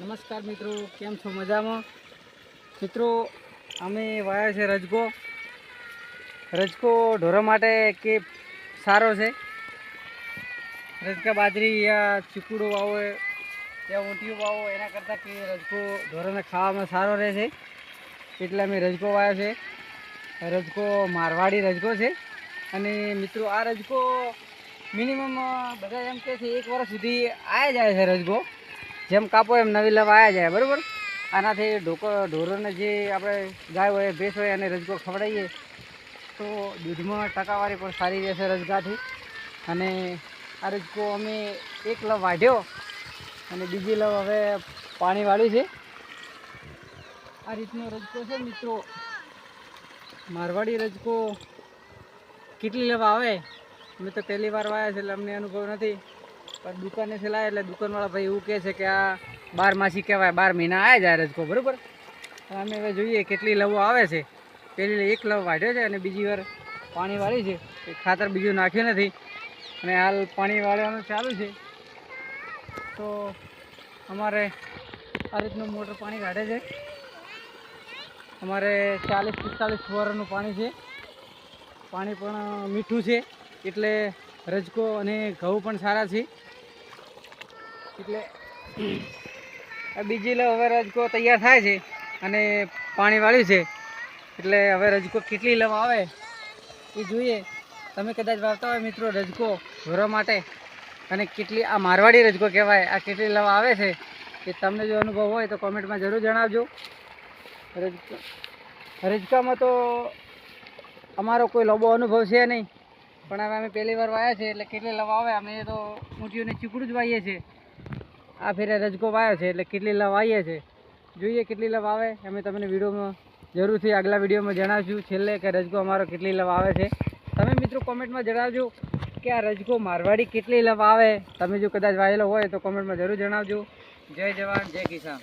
નમસ્કાર મિત્રો, કેમ છો મજામાં? મિત્રો, અમે વાયા છે રજકો. રજકો ઢોરો માટે કે સારો છે? રજકા બાજરી, યા ચીકુડો વાવો, યા ઊંટિયું વાવો, એના કરતાં કે રજકો ઢોરોને ખાવામાં સારો રહે છે. એટલે અમે રજકો વાયો છે. રજકો મારવાડી રજકો છે. અને મિત્રો, આ રજકો મિનિમમ બધા એમ કહે છે, એક વર્ષ સુધી આવી જાય છે રજકો. જેમ કાપો એમ નવી લવા આવ્યા જાય, બરાબર? આનાથી ઢોકો, ઢોરોને જે આપણે ગાય હોય, ભેંસ હોય અને રજકો ખવડાવીએ, તો દૂધમાં ટકાવારી પણ સારી રહેશે રજગાથી. અને આ રજકો અમે એક લવ વાઢ્યો, અને બીજી લવ હવે પાણી વાળી છે. આ રીતનો રજકો છે મિત્રો. મારવાડી રજકો કેટલી લવ આવે? અમે તો પહેલી વાર વાયા છે, એટલે અમને અનુભવ નથી. પણ દુકાનેથી લાવે એટલે દુકાનવાળા ભાઈ એવું કહે છે કે આ બાર માસી કહેવાય, બાર મહિના આવે જાય રજકો બરાબર? અમે હવે જોઈએ કેટલી લવો આવે છે. પેલી એક લવ વાઢ્યો છે અને બીજી વાર પાણી વાળી છે. એ ખાતર બીજું નાખ્યું નથી. અને હાલ પાણી વાળવાનું ચાલુ છે. તો અમારે આ રીતનું મોટર પાણી કાઢે છે. અમારે ચાલીસ પિસ્તાલીસ ફુવારાનું પાણી છે. પાણી પણ મીઠું છે. એટલે રજકો અને ઘઉં પણ સારા છે. એટલે બીજી લો હવે રજકો તૈયાર થાય છે અને પાણી વાળ્યું છે. એટલે હવે રજકો કેટલી લવા આવે એ જોઈએ. તમે કદાચ વાવતા હોય મિત્રો રજકો ભરવા માટે અને કેટલી આ મારવાડી રજકો કહેવાય, આ કેટલી લવા આવે છે એ તમને જો અનુભવ હોય તો કોમેન્ટમાં જરૂર જણાવજો. રજકો, રજકામાં તો અમારો કોઈ લોબો અનુભવ છે નહીં. પણ હવે અમે પહેલી વાર વાયા છે એટલે કેટલી લવા આવે અમે તો ઊંટીઓને ચીકડું જ વાઈએ છીએ. આ ફેરે રજકો વાયો છે એટલે કેટલી લવ આવીએ છે. જોઈએ કેટલી લવ આવે. અમે તમને વિડીયોમાં જરૂરથી આગલા વિડીયોમાં જણાવશું. છેલ્લે કે રજકો અમારો કેટલી લવ આવે છે. તમે મિત્રો કોમેન્ટમાં જણાવજો કે આ રજકો મારવાડી કેટલી લવ આવે. તમે જો કદાચ વાયેલો હોય તો કોમેન્ટમાં જરૂર જણાવજો. જય જવાન, જય કિસાન.